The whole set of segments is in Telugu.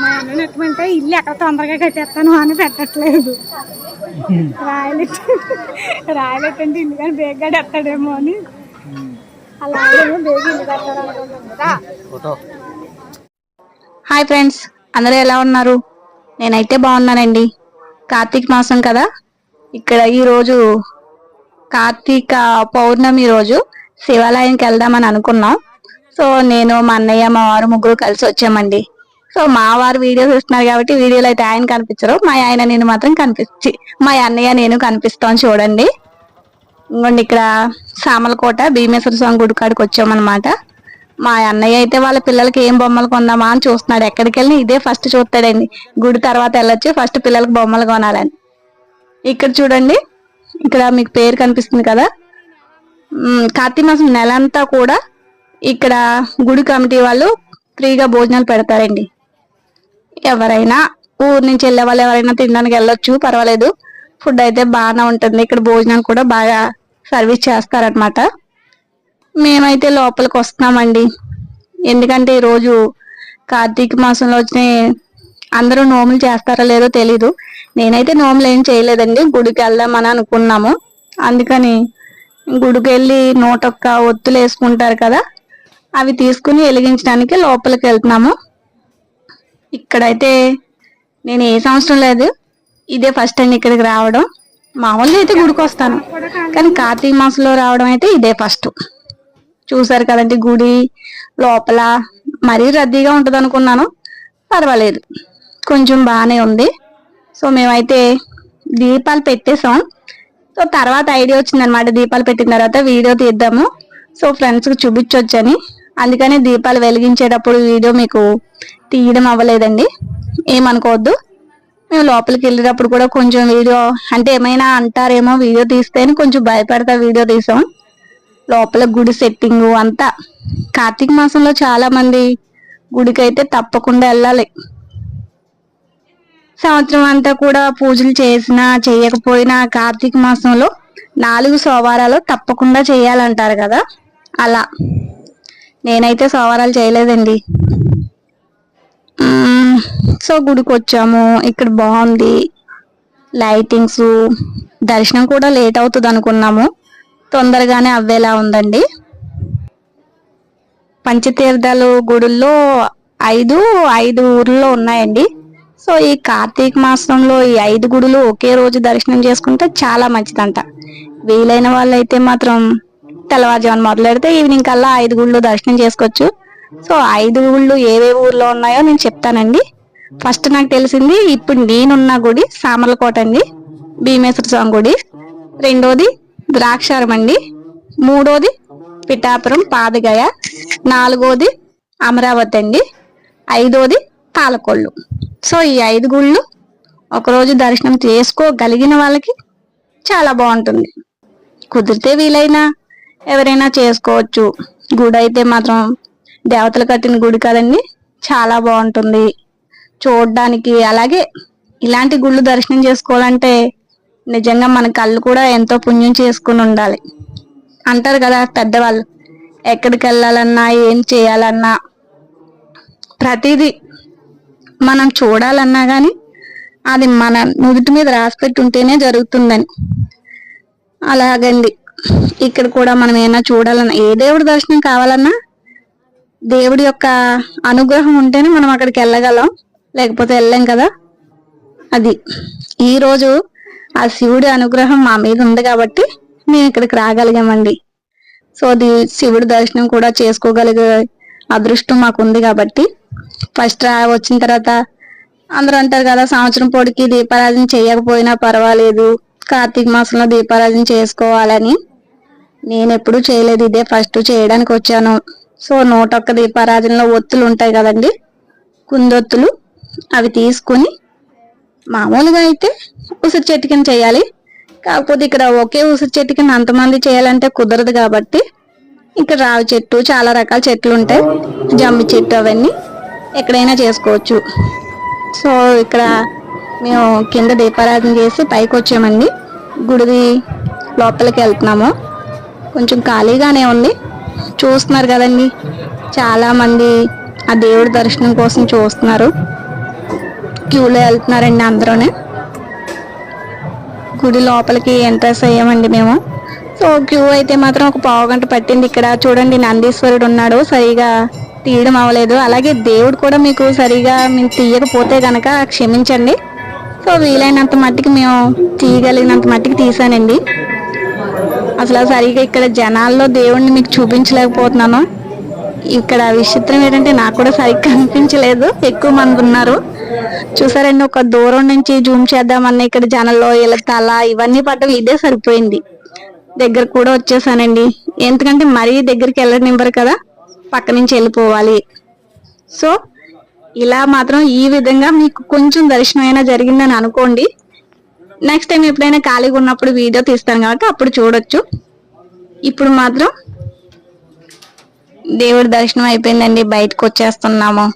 మా అన్న ఇల్లు ఎక్కడ తొందరగా కట్టేస్తాను అని పెట్టట్లేదు. రాయలెట్ రాయలెట్టంటే ఇల్లు కానీ బేగ్ కట్టేస్తాడేమో అని. అలాగేమో బేగ్ ఇల్లు కట్టాలనుకుంటుంది కదా హాయ్ ఫ్రెండ్స్ అందరూ ఎలా ఉన్నారు? నేనైతే బాగున్నానండి. కార్తీక మాసం కదా. ఇక్కడ ఈ రోజు కార్తీక పౌర్ణమి రోజు. శివాలయంకి వెళ్దామని అనుకున్నాం. సో నేను మా అన్నయ్య మా వారు ముగ్గురు కలిసి వచ్చామండి. సో మా వారు వీడియో చూస్తున్నారు కాబట్టి వీడియోలో అయితే ఆయన కనిపించరు. మా ఆయన నేను మాత్రం కనిపించి మా అన్నయ్య నేను కనిపిస్తాను చూడండి. ఇంకోండి ఇక్కడ సామలకోట భీమేశ్వర స్వామి గుడి కాడికి వచ్చామన్నమాట. మా అన్నయ్య అయితే వాళ్ళ పిల్లలకి ఏం బొమ్మలు కొందామా అని చూస్తున్నాడు. ఎక్కడికి వెళ్ళి ఇదే ఫస్ట్ చూస్తాడండి. గుడి తర్వాత వెళ్ళొచ్చి ఫస్ట్ పిల్లలకి బొమ్మలు కొనాలని. ఇక్కడ చూడండి ఇక్కడ మీకు పేరు కనిపిస్తుంది కదా. కార్తీక మాసం నెలంతా కూడా ఇక్కడ గుడి కమిటీ వాళ్ళు ఫ్రీగా భోజనాలు పెడతారండి. ఎవరైనా ఊరు నుంచి వెళ్ళే వాళ్ళు ఎవరైనా తినడానికి వెళ్ళొచ్చు పర్వాలేదు. ఫుడ్ అయితే బాగానే ఉంటుంది. ఇక్కడ భోజనాలు కూడా బాగా సర్వీస్ చేస్తారనమాట మేమైతే లోపలికి వస్తున్నామండి. ఎందుకంటే ఈరోజు కార్తీక మాసంలో వచ్చిన అందరూ నోములు చేస్తారో లేదో తెలీదు. నేనైతే నోములు ఏం చేయలేదండి. గుడికి వెళ్దామని అనుకున్నాము. అందుకని గుడికెళ్ళి నూట ఒక్క ఒత్తులు వేసుకుంటారు కదా అవి తీసుకుని వెలిగించడానికి లోపలికి వెళ్తున్నాము. ఇక్కడైతే నేను ఏ సంవత్సరం లేదు ఇదే ఫస్ట్ టైం ఇక్కడికి రావడం. మామూలుగా అయితే గుడికి వస్తాను కానీ కార్తీక మాసంలో రావడం అయితే ఇదే ఫస్ట్. చూసారు కదండి గుడి లోపల మరీ రద్దీగా ఉంటుంది అనుకున్నాను పర్వాలేదు. కొంచెం బాగానే ఉంది. సో మేమైతే దీపాలు పెట్టేసాం సో తర్వాత ఐడియా వచ్చిందనమాట దీపాలు పెట్టిన తర్వాత వీడియో తీద్దాము. సో ఫ్రెండ్స్కి చూపించొచ్చని. అందుకని దీపాలు వెలిగించేటప్పుడు వీడియో మీకు తీయడం అవ్వలేదండి. ఏమనుకోవద్దు. మేము లోపలికి వెళ్ళేటప్పుడు కూడా కొంచెం వీడియో అంటే ఏమైనా అంటారేమో వీడియో తీస్తే కొంచెం భయపడతా వీడియో తీసాం. లోపల గుడి సెట్టింగ్ అంతా. కార్తీక మాసంలో చాలా మంది గుడికి అయితే తప్పకుండా వెళ్ళాలి. సంవత్సరం అంతా కూడా పూజలు చేసినా చేయకపోయినా కార్తీక మాసంలో నాలుగు సోమవారాలు తప్పకుండా చేయాలంటారు కదా? అలా. నేనైతే సోమవారాలు చేయలేదండి. సో గుడికి వచ్చాము. ఇక్కడ బాగుంది. లైటింగ్స్ దర్శనం కూడా లేట్ అవుతుంది అనుకున్నాము. తొందరగానే అవ్వేలా ఉందండి. పంచతీర్థాలు గుడుల్లో ఐదు ఐదు ఊర్లో ఉన్నాయండి. సో ఈ కార్తీక మాసంలో ఈ ఐదు గుడులు ఒకే రోజు దర్శనం చేసుకుంటే చాలా మంచిదంట. వీలైన వాళ్ళైతే మాత్రం తెల్లవారుజామున మొదలెడితే ఈవినింగ్ కల్లా ఐదు గుళ్ళు దర్శనం చేసుకోవచ్చు. సో ఐదు గుళ్ళు ఏవే ఊర్లో ఉన్నాయో నేను చెప్తానండి. ఫస్ట్ నాకు తెలిసింది ఇప్పుడు నేనున్న గుడి సామర్లకోట అండి భీమేశ్వర స్వామి గుడి. రెండోది ద్రాక్షారం అండి మూడోది పిఠాపురం పాదగయ నాలుగోది అమరావతి అండి ఐదోది పాలకొల్లు. సో ఈ ఐదు గుళ్ళు ఒకరోజు దర్శనం చేసుకోగలిగిన వాళ్ళకి చాలా బాగుంటుంది. కుదిరితే వీలైనా ఎవరైనా చేసుకోవచ్చు. గుడి అయితే మాత్రం దేవతలు కట్టిన గుడి కదండి చాలా బాగుంటుంది. చూడడానికి అలాగే ఇలాంటి గుళ్ళు దర్శనం చేసుకోవాలంటే నిజంగా మన కళ్ళు కూడా ఎంతో పుణ్యం చేసుకుని ఉండాలి. అంటారు కదా పెద్దవాళ్ళు ఎక్కడికి వెళ్ళాలన్నా ఏం చేయాలన్నా ప్రతిదీ మనం చూడాలన్నా కానీ అది మన నుదుటి మీద రాసిపెట్టి ఉంటేనే జరుగుతుందని. అలాగండి. ఇక్కడ కూడా మనం ఏమైనా చూడాలన్నా ఏ దేవుడి దర్శనం కావాలన్నా దేవుడి యొక్క అనుగ్రహం ఉంటేనే మనం అక్కడికి వెళ్ళగలం. లేకపోతే వెళ్ళాం కదా? అది. ఈరోజు ఆ శివుడి అనుగ్రహం మా మీద ఉంది కాబట్టి మేము ఇక్కడికి రాగలిగామండి. సో అది శివుడి దర్శనం కూడా చేసుకోగలిగే అదృష్టం మాకు ఉంది కాబట్టి ఫస్ట్ రా వచ్చిన తర్వాత అందరూ అంటారు కదా సంవత్సరం పొడికి దీపారాధన చేయకపోయినా పర్వాలేదు. కార్తీక మాసంలో దీపారాధన చేసుకోవాలని. నేను ఎప్పుడు చేయలేదు ఇదే ఫస్ట్ చేయడానికి వచ్చాను. సో నూట ఒక్క దీపారాధనలో ఒత్తులు ఉంటాయి కదండి కుందొత్తులు. అవి తీసుకుని మామూలుగా అయితే ఉసిరి చెట్టు కింద చేయాలి. కాకపోతే ఇక్కడ ఒకే ఉసిరి చెట్టు కింద అంతమంది చేయాలంటే కుదరదు కాబట్టి ఇక్కడ రావి చెట్టు చాలా రకాల చెట్లు ఉంటాయి. జమ్మి చెట్టు అవన్నీ. ఎక్కడైనా చేసుకోవచ్చు. సో ఇక్కడ మేము కింద దీపారాధన చేసి పైకి వచ్చామండి. గుడిది లోపలికి వెళ్తున్నాము. కొంచెం ఖాళీగానే ఉంది. చూస్తున్నారు కదండి. చాలామంది ఆ దేవుడి దర్శనం కోసం చూస్తున్నారు. క్యూలో వెళ్తున్నారండి అందరూనే. గుడి లోపలికి ఎంట్రెస్ అయ్యామండి మేము. సో క్యూ అయితే మాత్రం ఒక పావు గంట పట్టింది ఇక్కడ. చూడండి నందీశ్వరుడు ఉన్నాడు. సరిగా తీయడం అవ్వలేదు. అలాగే దేవుడు కూడా మీకు సరిగా మేము తీయకపోతే కనుక క్షమించండి. సో వీలైనంత మట్టికి మేము తీయగలిగినంత మట్టికి తీసానండి. అసలు సరిగా ఇక్కడ జనాల్లో దేవుడిని మీకు చూపించలేకపోతున్నాను. ఇక్కడ విచిత్రం ఏంటంటే నాకు కూడా సరిగ్గా కనిపించలేదు. ఎక్కువ మంది ఉన్నారు. చూసారండి ఒక దూరం నుంచి జూమ్ చేద్దామన్న ఇక్కడ జనంలో ఇలా తల ఇవన్నీ పట్టడం ఇదే సరిపోయింది. దగ్గర కూడా వచ్చేసానండి. ఎందుకంటే మరీ దగ్గరికి వెళ్ళనివ్వరు కదా. పక్క నుంచి వెళ్ళిపోవాలి. సో ఇలా మాత్రం ఈ విధంగా మీకు కొంచెం దర్శనం అయినా జరిగిందని అనుకోండి. నెక్స్ట్ టైం ఎప్పుడైనా ఖాళీగా ఉన్నప్పుడు వీడియో తీస్తాను కాబట్టి అప్పుడు చూడొచ్చు. ఇప్పుడు మాత్రం దేవుడి దర్శనం అయిపోయిందండి. బయటకు వచ్చేస్తున్నాము.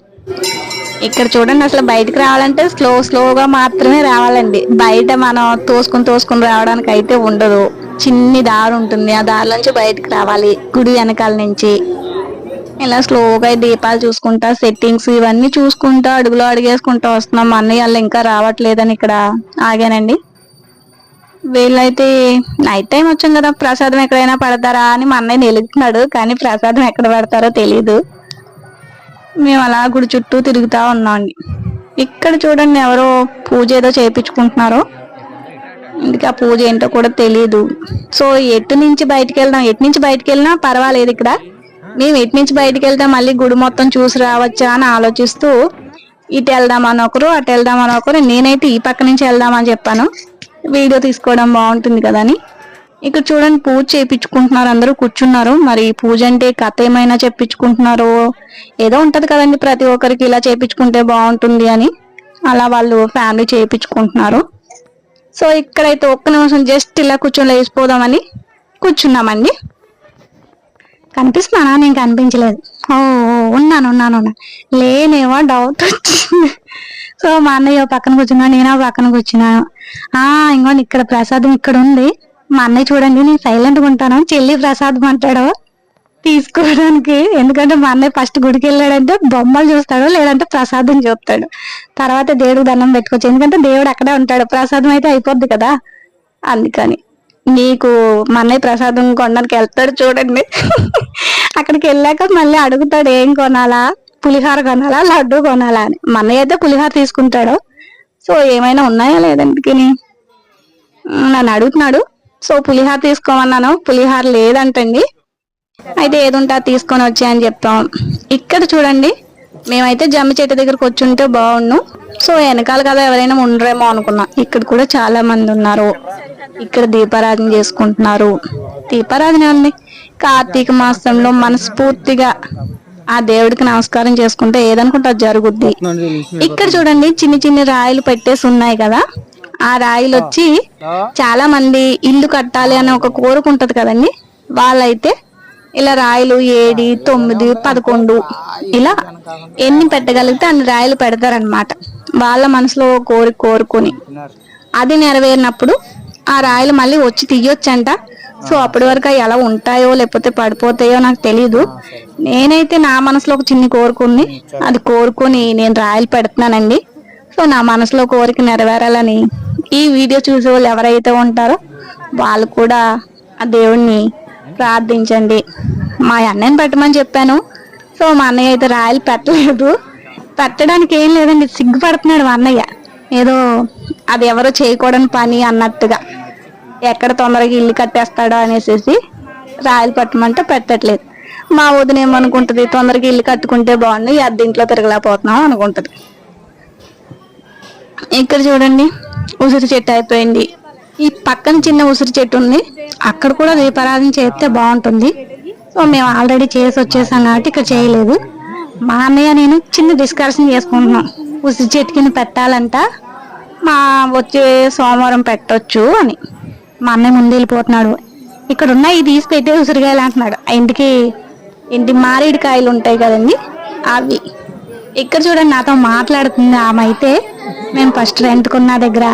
ఇక్కడ చూడండి అసలు బయటకు రావాలంటే స్లో స్లోగా మాత్రమే రావాలండి. బయట మనం తోసుకుని తోసుకుని రావడానికి అయితే ఉండదు. చిన్ని దారి ఉంటుంది. ఆ దారిలోంచి బయటకు రావాలి. గుడి వెనకాల నుంచి. ఇలా స్లోగా దీపాలు చూసుకుంటా సెట్టింగ్స్ ఇవన్నీ చూసుకుంటా అడుగులో అడిగేసుకుంటా వస్తున్నాం. మా అన్నయ్య వాళ్ళు ఇంకా రావట్లేదని ఇక్కడ ఆగానండి. వీళ్ళైతే నైట్ టైం వచ్చాం కదా ప్రసాదం ఎక్కడైనా పడతారా అని మా అన్నయ్య నిలుగుతున్నాడు కానీ ప్రసాదం ఎక్కడ పడతారో తెలియదు మేము అలా గుడి చుట్టూ తిరుగుతా ఉన్నామండి ఇక్కడ చూడండి ఎవరో పూజ ఏదో చేయించుకుంటున్నారో ఇందుకే ఆ పూజ ఏంటో కూడా తెలియదు సో ఎటు నుంచి బయటకు వెళ్దాం ఎటు నుంచి బయటికి వెళ్ళినా పర్వాలేదు ఇక్కడ. మేము ఇటు నుంచి బయటికి వెళ్తే మళ్ళీ గుడి మొత్తం చూసి రావచ్చా అని ఆలోచిస్తూ ఇటు వెళ్దామని ఒకరు అటు వెళ్దామని ఒకరు నేనైతే ఈ పక్క నుంచి వెళ్దామని చెప్పాను. వీడియో తీసుకోవడం బాగుంటుంది కదా అని. ఇక్కడ చూడండి పూజ చేయించుకుంటున్నారు అందరూ కూర్చున్నారు. మరి పూజ అంటే కథ ఏమైనా చెప్పించుకుంటున్నారో? ఏదో ఉంటది కదండి ప్రతి ఒక్కరికి ఇలా చేయించుకుంటే బాగుంటుంది అని. అలా వాళ్ళు ఫ్యామిలీ చేయించుకుంటున్నారు. సో ఇక్కడైతే ఒక్క నిమిషం జస్ట్ ఇలా కూర్చొని లేచిపోదామని కూర్చున్నామండి. కనిపిస్తున్నానా? నేను కనిపించలేదు. ఓ ఓ, ఉన్నాను ఉన్నాను ఉన్నాను. లేనేమో డౌట్ వచ్చింది. సో మా అన్నయ్య ఓ పక్కన కూర్చున్నా నేను పక్కన కూర్చున్నాను. ఆ ఇంకోండి ఇక్కడ ప్రసాదం ఇక్కడ ఉంది. మా అన్నయ్య చూడండి నేను సైలెంట్గా ఉంటాను. చెల్లి ప్రసాదం అంటాడు తీసుకోవడానికి. ఎందుకంటే మా అన్నయ్య ఫస్ట్ గుడికి వెళ్ళాడంటే బొమ్మలు చూస్తాడు లేదంటే ప్రసాదం చూస్తాడు తర్వాత దేవుడు దండం పెట్టుకోవచ్చు. ఎందుకంటే దేవుడు అక్కడే ఉంటాడు. ప్రసాదం అయితే అయిపోద్ది కదా. అందుకని. నీకు మా అన్నయ్య ప్రసాదం కొనడానికి వెళ్తాడు చూడండి. అక్కడికి వెళ్ళాక మళ్ళీ అడుగుతాడు ఏం కొనాలా? పులిహార కొనాలా? లడ్డు కొనాలా? అని. మా అన్నయ్య అయితే పులిహార తీసుకుంటాడు. సో ఏమైనా ఉన్నాయా లేదందుకని నన్ను అడుగుతున్నాడు. సో పులిహార తీసుకోమన్నాను. పులిహార లేదంటండి. అయితే ఏదుంటా తీసుకొని అది తీసుకొని చెప్తాం. ఇక్కడ చూడండి. మేమైతే జమ్మి చెట్టు దగ్గరకు వచ్చి ఉంటే బాగుండు. సో వెనకాల కదా ఎవరైనా ఉండరేమో అనుకున్నా. ఇక్కడ కూడా చాలా మంది ఉన్నారు. ఇక్కడ దీపారాధన చేసుకుంటున్నారు. దీపారాధన అండి కార్తీక మాసంలో మనస్ఫూర్తిగా ఆ దేవుడికి నమస్కారం చేసుకుంటే ఏదనుకుంటే అది జరుగుద్ది. ఇక్కడ చూడండి చిన్ని చిన్ని రాయిలు పెట్టేసి ఉన్నాయి కదా. ఆ రాయిలు వచ్చి చాలా మంది ఇల్లు కట్టాలి అనే ఒక కోరిక ఉంటది కదండి. వాళ్ళైతే ఇలా రాయిలు ఏడి తొమ్మిది పదకొండు ఇలా ఎన్ని పెట్టగలిగితే అన్ని రాయిలు పెడతారనమాట వాళ్ళ మనసులో కోరిక కోరుకొని. అది నెరవేరినప్పుడు ఆ రాయిలు మళ్ళీ వచ్చి తీయొచ్చంట. సో అప్పటి వరకు అవి ఎలా ఉంటాయో లేకపోతే పడిపోతాయో నాకు తెలీదు. నేనైతే నా మనసులో ఒక చిన్ని కోరుకుంది. అది కోరుకొని నేను రాయలు పెడుతున్నానండి. సో నా మనసులో కోరిక నెరవేరాలని ఈ వీడియో చూసే వాళ్ళు ఎవరైతే ఉంటారో వాళ్ళు కూడా ఆ దేవుణ్ణి ప్రార్థించండి. మా అన్నయ్యని పెట్టమని చెప్పాను. సో మా అన్నయ్య అయితే రాయలు పెట్టలేదు. పెట్టడానికి ఏం లేదండి సిగ్గుపడుతున్నాడు మా అన్నయ్య. ఏదో అది ఎవరో చేయకూడని పని అన్నట్టుగా. ఎక్కడ తొందరగా ఇల్లు కట్టేస్తాడో అనేసి రాయలు అంటే పెట్టట్లేదు. మా వదిన ఏమనుకుంటుంది? తొందరగా ఇల్లు కట్టుకుంటే బాగుంది ఈ అద్దె ఇంట్లో తిరగలేకపోతున్నాం అనుకుంటది. ఇక్కడ చూడండి ఉసిరి చెట్టు అయిపోయింది. ఈ పక్కన చిన్న ఉసిరి చెట్టు ఉంది. అక్కడ కూడా దీపారాధన చేస్తే బాగుంటుంది. సో మేము ఆల్రెడీ చేసి వచ్చేసాం కాబట్టి ఇక్కడ చేయలేదు. మా అన్నయ్య నేను చిన్న డిస్కషన్ చేసుకుంటున్నాం. ఉసిరి చెట్టు కింద పెట్టాలంట మా వచ్చే సోమవారం పెట్టొచ్చు అని. మా అన్నయ్య ముందు వెళ్ళిపోతున్నాడు. ఇక్కడ ఉన్నాయి తీసి పెట్టే ఉసిరికాయలు అంటున్నాడు. ఆ ఇంటికి ఇంటి మారేడుకాయలు ఉంటాయి కదండి అవి. ఇక్కడ చూడండి నాతో మాట్లాడుతుంది ఆమె అయితే. మేము ఫస్ట్ రెంట్కున్న దగ్గర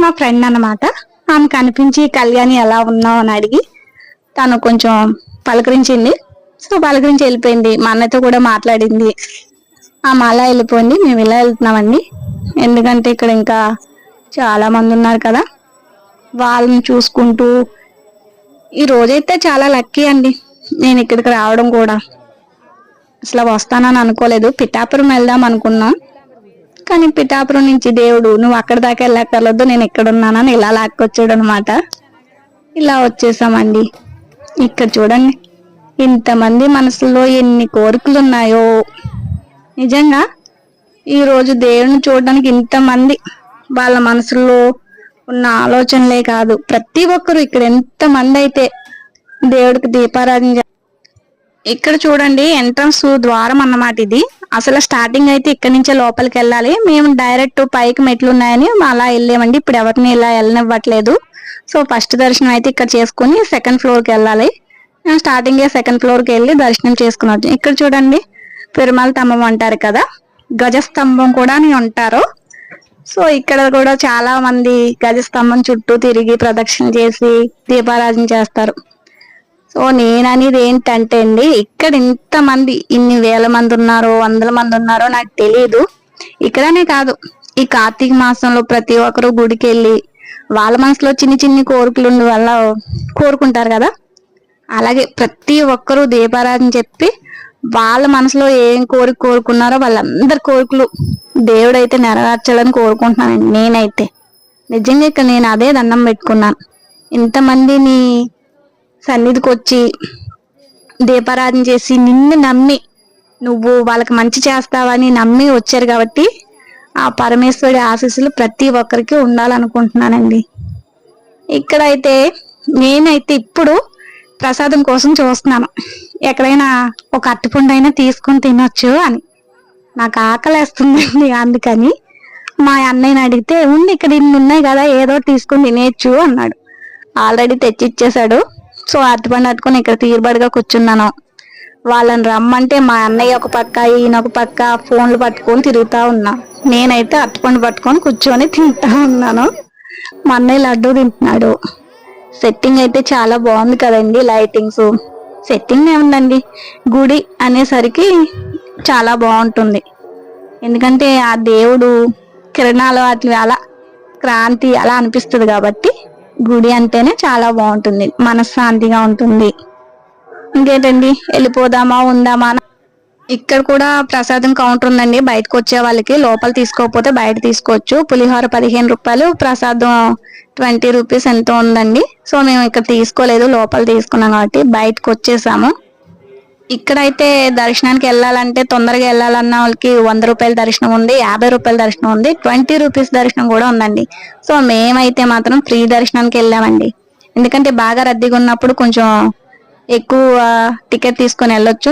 మా ఫ్రెండ్ అన్నమాట. ఆమె కనిపించి కళ్యాణి ఎలా ఉన్నావు? అని అడిగి తను కొంచెం పలకరించింది. సో పలకరించి వెళ్ళిపోయింది. మా అన్నయ్యతో కూడా మాట్లాడింది. ఆమె అలా వెళ్ళిపోయింది మేము ఇలా వెళ్తున్నామండి. ఎందుకంటే ఇక్కడ ఇంకా చాలా మంది ఉన్నారు కదా వాళ్ళని చూసుకుంటూ. ఈ రోజైతే చాలా లక్కీ అండి. నేను ఇక్కడికి రావడం కూడా. అసలు వస్తానని అనుకోలేదు. పిఠాపురం వెళ్దాం అనుకున్నా. కానీ పిఠాపురం నుంచి దేవుడు నువ్వు అక్కడ దాకా వెళ్ళక్కర్లేదు నేను ఇక్కడ ఉన్నానని ఇలా లాక్కొచ్చాడు అనమాట ఇలా వచ్చేసామండి. ఇక్కడ చూడండి. ఇంతమంది మనసులో ఎన్ని కోరికలు ఉన్నాయో నిజంగా ఈరోజు దేవుడిని చూడడానికి ఇంతమంది వాళ్ళ మనసులో ఉన్న ఆలోచనలే కాదు. ప్రతి ఒక్కరు ఇక్కడ ఎంత మంది అయితే దేవుడికి దీపారాధన ఇక్కడ చూడండి ఎంట్రన్స్ ద్వారం అన్నమాట ఇది. అసలు స్టార్టింగ్ అయితే ఇక్కడ నుంచే లోపలికి వెళ్ళాలి. మేము డైరెక్ట్ పైకి మెట్లు ఉన్నాయని అలా వెళ్ళామండి. ఇప్పుడు ఎవరిని ఇలా వెళ్ళనివ్వట్లేదు. సో ఫస్ట్ దర్శనం అయితే ఇక్కడ చేసుకుని సెకండ్ ఫ్లోర్కి వెళ్ళాలి. మేము స్టార్టింగ్ సెకండ్ ఫ్లోర్కి వెళ్ళి దర్శనం చేసుకుని ఇక్కడ చూడండి పెరుమాళ స్తంభం అంటారు కదా. గజస్తంభం కూడా అని ఉంటారు సో ఇక్కడ కూడా చాలా మంది గజస్తంభం చుట్టూ తిరిగి ప్రదక్షిణ చేసి దీపారాధన చేస్తారు. సో నేను అనేది ఏంటంటే అండి ఇక్కడ ఇంత మంది ఇన్ని వేల మంది ఉన్నారో వందల మంది ఉన్నారో నాకు తెలియదు ఇక్కడనే కాదు ఈ కార్తీక మాసంలో ప్రతి ఒక్కరు గుడికి వెళ్ళి వాళ్ళ మనసులో చిన్ని చిన్ని కోరికలు ఉండి వల్ల కోరుకుంటారు కదా. అలాగే ప్రతి ఒక్కరూ దీపారాధన చెప్పి వాళ్ళ మనసులో ఏం కోరిక కోరుకున్నారో వాళ్ళందరి కోరికలు దేవుడైతే నెరవేర్చాలని కోరుకుంటున్నానండి నేనైతే. నిజంగా ఇక్కడ నేను అదే దండం పెట్టుకున్నాను. ఇంతమందిని సన్నిధికి వచ్చి దీపారాధన చేసి నిన్ను నమ్మి నువ్వు వాళ్ళకి మంచి చేస్తావని నమ్మి వచ్చారు కాబట్టి ఆ పరమేశ్వరుడి ఆశీస్సులు ప్రతి ఒక్కరికి ఉండాలనుకుంటున్నానండి. ఇక్కడైతే నేనైతే ఇప్పుడు ప్రసాదం కోసం చూస్తున్నాను. ఎక్కడైనా ఒక అరటిపండు అయినా తీసుకొని తినొచ్చు అని. నాకు ఆకలేస్తుందండి అందుకని. మా అన్నయ్యని అడిగితే ఉంది ఇక్కడ ఇన్ని ఉన్నాయి కదా ఏదో తీసుకుని తీసుకొని తినేయచ్చు అన్నాడు. ఆల్రెడీ తెచ్చి ఇచ్చేశాడు సో అరటిపండు అట్టుకుని ఇక్కడ తీరుబడిగా కూర్చున్నాను. వాళ్ళని రమ్మంటే మా అన్నయ్య ఒక పక్క ఈయన ఒక పక్క ఫోన్లు పట్టుకొని తిరుగుతా ఉన్నా. నేనైతే అరటిపండు పట్టుకొని కూర్చొని తింటా ఉన్నాను. మా అన్నయ్య లడ్డు తింటున్నాడు. సెట్టింగ్ అయితే చాలా బాగుంది కదండి లైటింగ్స్ సెట్టింగ్ ఏముందండి? గుడి అనేసరికి చాలా బాగుంటుంది. ఎందుకంటే ఆ దేవుడు కిరణాలు అట్లా అలా క్రాంతి అలా అనిపిస్తుంది కాబట్టి గుడి అంటేనే చాలా బాగుంటుంది. మనశ్శాంతిగా ఉంటుంది. ఇంకేంటండి? వెళ్ళిపోదామా? ఉందామా? అని ఇక్కడ కూడా ప్రసాదం కౌంటర్ ఉందండి. బయటకు వచ్చే వాళ్ళకి లోపల తీసుకోకపోతే బయట తీసుకోవచ్చు. పులిహోర పదిహేను రూపాయలు ప్రసాదం ట్వంటీ రూపీస్ ఎంతో ఉందండి. సో మేము ఇక్కడ తీసుకోలేదు లోపల తీసుకున్నాం కాబట్టి బయటకు వచ్చేసాము. ఇక్కడైతే దర్శనానికి వెళ్ళాలంటే తొందరగా వెళ్ళాలన్న వాళ్ళకి వంద రూపాయల దర్శనం ఉంది యాభై రూపాయల దర్శనం ఉంది ట్వంటీ రూపీస్ దర్శనం కూడా ఉందండి. సో మేమైతే మాత్రం ఫ్రీ దర్శనానికి వెళ్ళామండి. ఎందుకంటే బాగా రద్దీగా ఉన్నప్పుడు కొంచెం ఎక్కువ టికెట్ తీసుకొని వెళ్ళొచ్చు.